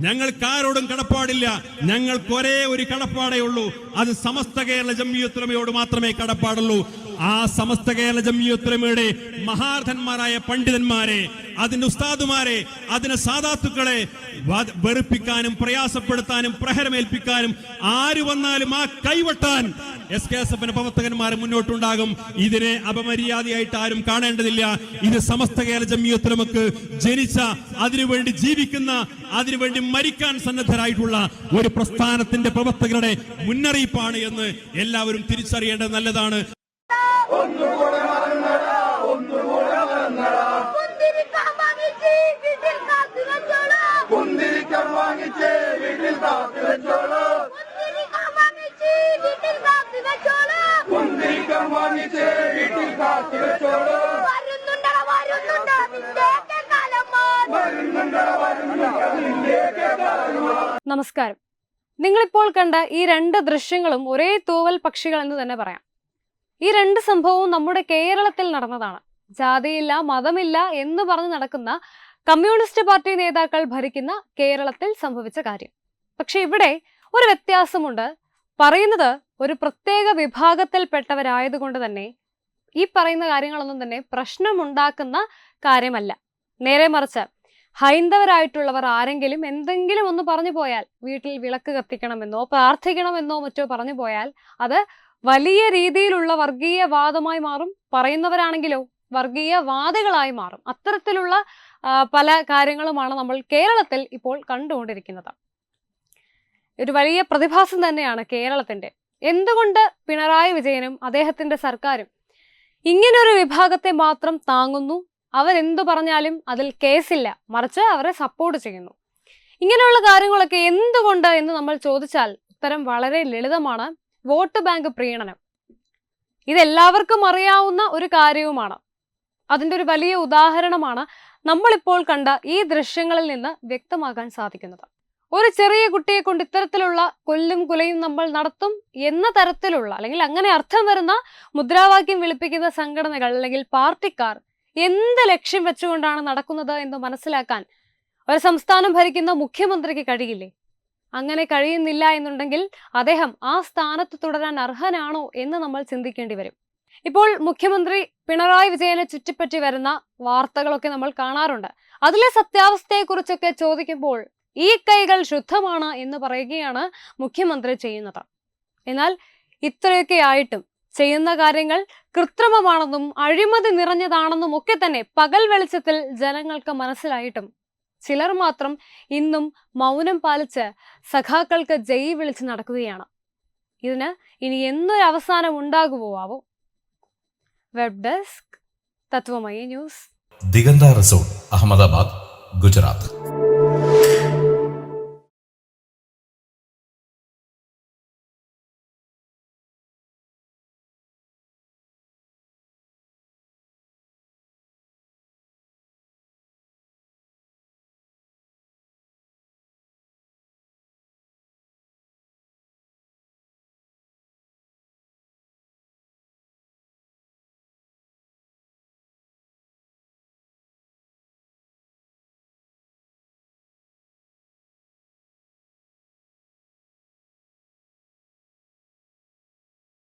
ഞങ്ങൾക്ക് ആരോടും കടപ്പാടില്ല. ഞങ്ങൾക്ക് ഒരേ ഒരു കടപ്പാടേ ഉള്ളൂ. അത് സമസ്ത കേരള ജമ്മിയുത്തലമയോട് മാത്രമേ കടപ്പാടുള്ളൂ. ആ സമസ്ത കേരള ജമിയുത്തരമയുടെ മഹാർഥന്മാരായ പണ്ഡിതന്മാരെ അതിന്റെ ഉസ്താദുമാരെ അതിന്റെ സാധാത്തുക്കളെ വെറുപ്പിക്കാനും പ്രയാസപ്പെടുത്താനും പ്രഹരമേൽപ്പിക്കാനും ആര് വന്നാലും ആ കൈവട്ടാൻ എസ് കെ എസ് എഫിന്റെ പ്രവർത്തകന്മാർ മുന്നോട്ടുണ്ടാകും. ഇതിനെ അപമര്യാദയായിട്ട് ആരും കാണേണ്ടതില്ല. ഇത് സമസ്ത കേരള ജമ്മിയത്ത് നമുക്ക് ജനിച്ച അതിനുവേണ്ടി ജീവിക്കുന്ന അതിനുവേണ്ടി മരിക്കാൻ സന്നദ്ധരായിട്ടുള്ള ഒരു പ്രസ്ഥാനത്തിന്റെ പ്രവർത്തകരുടെ മുന്നറിയിപ്പാണ് എന്ന് എല്ലാവരും തിരിച്ചറിയേണ്ടത് നല്ലതാണ്. വരുന്നുണ്ടോ വീട്ടിൽ നമസ്കാരം. നിങ്ങളിപ്പോൾ കണ്ട ഈ രണ്ട് ദൃശ്യങ്ങളും ഒരേ തൂവൽ പക്ഷികൾ എന്ന് തന്നെ പറയാം. ഈ രണ്ട് സംഭവവും നമ്മുടെ കേരളത്തിൽ നടന്നതാണ്. ജാതിയില്ല മതമില്ല എന്ന് പറഞ്ഞ് നടക്കുന്ന കമ്മ്യൂണിസ്റ്റ് പാർട്ടി നേതാക്കൾ ഭരിക്കുന്ന കേരളത്തിൽ സംഭവിച്ച കാര്യം. പക്ഷെ ഇവിടെ ഒരു വ്യത്യാസമുണ്ട്. പറയുന്നത് ഒരു പ്രത്യേക വിഭാഗത്തിൽപ്പെട്ടവരായതുകൊണ്ട് തന്നെ ഈ പറയുന്ന കാര്യങ്ങളൊന്നും തന്നെ പ്രശ്നമുണ്ടാക്കുന്ന കാര്യമല്ല. നേരെ മറിച്ച് ഹൈന്ദവരായിട്ടുള്ളവർ ആരെങ്കിലും എന്തെങ്കിലും ഒന്ന് പറഞ്ഞു പോയാൽ വീട്ടിൽ വിളക്ക് കത്തിക്കണമെന്നോ പ്രാർത്ഥിക്കണമെന്നോ മറ്റോ പറഞ്ഞു പോയാൽ അത് വലിയ രീതിയിലുള്ള വർഗീയവാദമായി മാറും. പറയുന്നവരാണെങ്കിലോ വർഗീയവാദികളായി മാറും. അത്തരത്തിലുള്ള പല കാര്യങ്ങളുമാണ് നമ്മൾ കേരളത്തിൽ ഇപ്പോൾ കണ്ടുകൊണ്ടിരിക്കുന്നത്. ഒരു വലിയ പ്രതിഭാസം തന്നെയാണ് കേരളത്തിന്റെ എന്തുകൊണ്ട് പിണറായി വിജയനും അദ്ദേഹത്തിന്റെ സർക്കാരും ഇങ്ങനൊരു വിഭാഗത്തെ മാത്രം താങ്ങുന്നു? അവരെന്തു പറഞ്ഞാലും അതിൽ കേസില്ല. മറിച്ച് അവരെ സപ്പോർട്ട് ചെയ്യുന്നു. ഇങ്ങനെയുള്ള കാര്യങ്ങളൊക്കെ എന്തുകൊണ്ട് എന്ന് നമ്മൾ ചോദിച്ചാൽ ഉത്തരം വളരെ ലളിതമാണ്. വോട്ട് ബാങ്ക് പ്രീണനം. ഇതെല്ലാവർക്കും അറിയാവുന്ന ഒരു കാര്യവുമാണ്. അതിന്റെ ഒരു വലിയ ഉദാഹരണമാണ് നമ്മളിപ്പോൾ കണ്ട ഈ ദൃശ്യങ്ങളിൽ നിന്ന് വ്യക്തമാക്കാൻ സാധിക്കുന്നത്. ഒരു ചെറിയ കുട്ടിയെ കൊണ്ട് ഇത്തരത്തിലുള്ള കൊല്ലും കുലയും നമ്മൾ നടത്തും എന്ന തരത്തിലുള്ള അല്ലെങ്കിൽ അങ്ങനെ അർത്ഥം വരുന്ന മുദ്രാവാക്യം വിളിപ്പിക്കുന്ന സംഘടനകൾ അല്ലെങ്കിൽ പാർട്ടിക്കാർ എന്ത് ലക്ഷ്യം വെച്ചുകൊണ്ടാണ് നടക്കുന്നത് എന്ന് മനസ്സിലാക്കാൻ ഒരു സംസ്ഥാനം ഭരിക്കുന്ന മുഖ്യമന്ത്രിക്ക് കഴിയില്ലേ? അങ്ങനെ കഴിയുന്നില്ല എന്നുണ്ടെങ്കിൽ അദ്ദേഹം ആ സ്ഥാനത്ത് തുടരാൻ അർഹനാണോ എന്ന് നമ്മൾ ചിന്തിക്കേണ്ടി വരും. ഇപ്പോൾ മുഖ്യമന്ത്രി പിണറായി വിജയനെ ചുറ്റിപ്പറ്റി വരുന്ന വാർത്തകളൊക്കെ നമ്മൾ കാണാറുണ്ട്. അതിലെ സത്യാവസ്ഥയെക്കുറിച്ചൊക്കെ ചോദിക്കുമ്പോൾ ഈ കൈകൾ ശുദ്ധമാണ് എന്ന് പറയുകയാണ് മുഖ്യമന്ത്രി ചെയ്യുന്നത്. എന്നാൽ ഇത്രയൊക്കെ ആയിട്ടും ചെയ്യുന്ന കാര്യങ്ങൾ കൃത്രിമമാണെന്നും അഴിമതി നിറഞ്ഞതാണെന്നും ഒക്കെ തന്നെ പകൽ വെളിച്ചത്തിൽ ജനങ്ങൾക്ക് മനസ്സിലായിട്ടും ചിലർ മാത്രം ഇന്നും മൗനം പാലിച്ച് സഖാക്കൾക്ക് ജയി വിളിച്ച് നടക്കുകയാണ്. ഇതിന് ഇനി എന്നൊരു അവസാനം ഉണ്ടാകുമോ ആവോ web desk Tatwamaya news. Diganta resort Ahmedabad Gujarat.